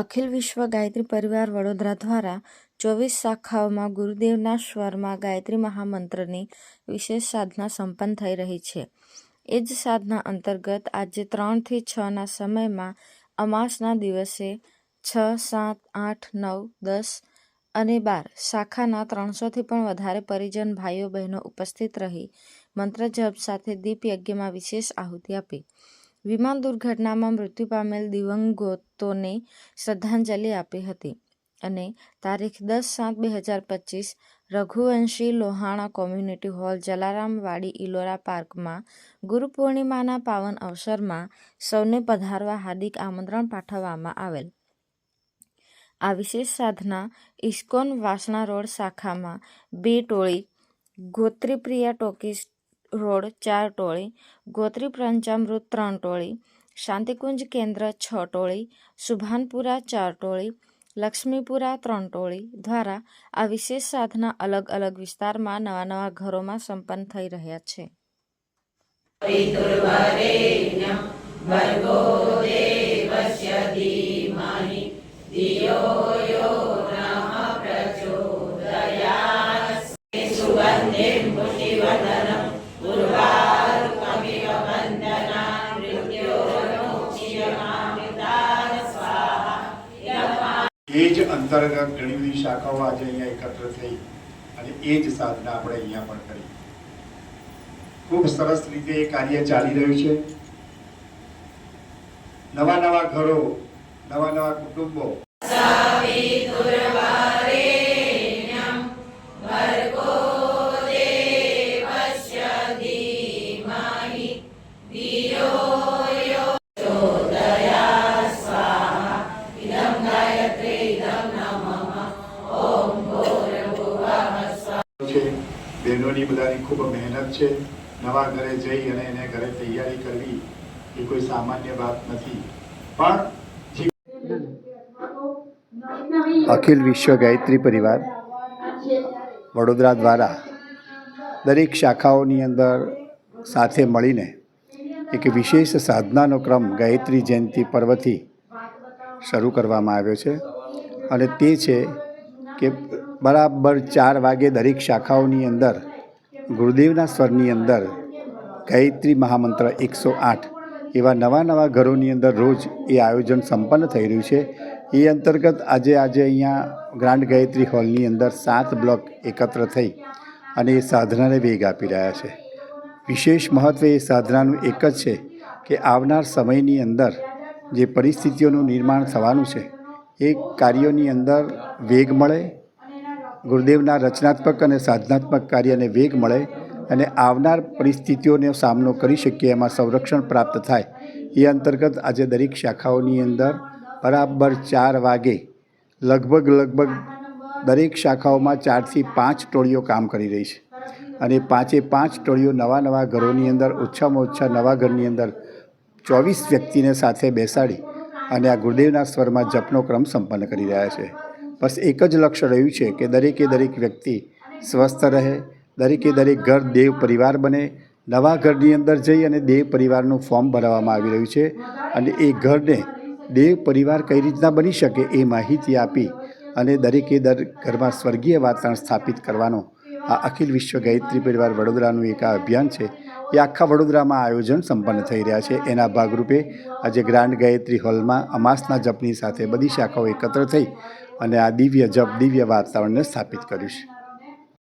અખિલ વિશ્વ ગાયત્રી પરિવાર વડોદરા દ્વારા ચોવીસ શાખાઓમાં ગુરુદેવના સ્વરમાં ગાયત્રી મહામંત્રની વિશેષ સાધના સંપન્ન થઈ રહી છે. એ જ સાધના અંતર્ગત આજે ત્રણથી છના સમયમાં અમાસના દિવસે છ, સાત, આઠ, નવ, દસ અને બાર શાખાના ત્રણસોથી પણ વધારે પરિજન ભાઈઓ બહેનો ઉપસ્થિત રહી મંત્ર જપ સાથે દીપ યજ્ઞમાં વિશેષ આહુતિ આપી. વિમાન દુર્ઘટનામાં મૃત્યુ પામેલ દિવંગતોને શ્રદ્ધાંજલિ આપી હતી અને તારીખ દસ સાત બે હજાર પચીસ રઘુવંશી લોહાણા કોમ્યુનિટી હોલ જલારામવાડી ઇલોરા પાર્કમાં ગુરુ પૂર્ણિમાના પાવન અવસરમાં સૌને પધારવા હાર્દિક આમંત્રણ પાઠવવામાં આવેલ. આ વિશેષ સાધના ઇસ્કોન વાસણા રોડ શાખામાં બે ટોળી ગોત્રીપ્રિયા ટોકીસ રોડ, ચાર ટોળી, ગોત્રી પંચામૃત, ત્રણ ટોળી, શાંતિકુંજ કેન્દ્ર, છ ટોળી, સુભાનપુરા, ચાર ટોળી, લક્ષ્મીપુરા, ત્રણ ટોળી દ્વારા આ વિશેષ સાધના અલગ અલગ વિસ્તારમાં નવા નવા ઘરોમાં સંપન્ન થઈ રહ્યા છે. એ જ અંતર્ગત ઘણી બધી શાખાઓ આજે અહીંયા એકત્ર થઈ અને એ જ સાધના આપણે અહીંયા પણ કરી. ખૂબ સરસ રીતે એ કાર્ય ચાલી રહ્યું છે. નવા નવા ઘરો, નવા નવા કુટુંબો. બહેનોની બધાની ખૂબ મહેનત છે. નવા ઘરે જઈ અને એને ઘરે તૈયારી કરવી એ કોઈ સામાન્ય વાત નથી. પણ અખિલ વિશ્વ ગાયત્રી પરિવાર, વડોદરા દ્વારા દરેક શાખાઓની અંદર સાથે મળીને એક વિશેષ સાધનાનો ક્રમ ગાયત્રી જયંતિ પર્વથી શરૂ કરવામાં આવ્યો છે. અને તે છે કે બરાબર ચાર વાગે દરેક શાખાઓની અંદર ગુરુદેવના સ્વરની અંદર ગાયત્રી મહામંત્ર એકસો આઠ એવા નવા નવા ઘરોની અંદર રોજ એ આયોજન સંપન્ન થઈ રહ્યું છે. એ અંતર્ગત આજે આજે અહીંયા ગ્રાન્ડ ગાયત્રી હોલની અંદર સાત બ્લોક એકત્ર થઈ અને એ સાધનાને વેગ આપી રહ્યા છે. વિશેષ મહત્ત્વ એ સાધનાનું એક જ છે કે આવનાર સમયની અંદર જે પરિસ્થિતિઓનું નિર્માણ થવાનું છે, એ કાર્યોની અંદર વેગ મળે ગુરુદેવના રચનાત્મક અને સાધનાત્મક કાર્યને વેગ મળે અને આવનાર પરિસ્થિતિઓનો સામનો કરી શકીએ, એમાં સંરક્ષણ પ્રાપ્ત થાય. એ અંતર્ગત આજે દરેક શાખાઓની અંદર બરાબર ચાર વાગે લગભગ લગભગ દરેક શાખાઓમાં ચારથી પાંચ ટોળીઓ કામ કરી રહી છે. અને પાંચે પાંચ ટોળીઓ નવા નવા ઘરોની અંદર, ઓછામાં ઓછા નવા ઘરની અંદર ચોવીસ વ્યક્તિને સાથે બેસાડી અને આ ગુરુદેવના સ્વરમાં જપનો ક્રમ સંપન્ન કરી રહ્યા છે. બસ એક જ લક્ષ્ય રહ્યું છે કે દરેકે દરેક વ્યક્તિ સ્વસ્થ રહે, દરેકે દરેક ઘર દેવ પરિવાર બને. નવા ઘરની અંદર જઈ અને દેવ પરિવારનું ફોર્મ ભરાવવામાં આવી રહ્યું છે અને એ ઘરને દેવ પરિવાર કઈ રીતના બની શકે એ માહિતી આપી અને દરેકે દર ઘરમાં સ્વર્ગીય વાતાવરણ સ્થાપિત કરવાનો આ અખિલ વિશ્વ ગાયત્રી પરિવાર વડોદરાનું એક આ અભિયાન છે. એ આખા વડોદરામાં આયોજન સંપન્ન થઈ રહ્યા છે. એના ભાગરૂપે આજે ગ્રાન્ડ ગાયત્રી હોલમાં અમાસના જપની સાથે બધી શાખાઓ એકત્ર થઈ અને આ દિવ્ય જપ, દિવ્ય વાતાવરણને સ્થાપિત કર્યું છે.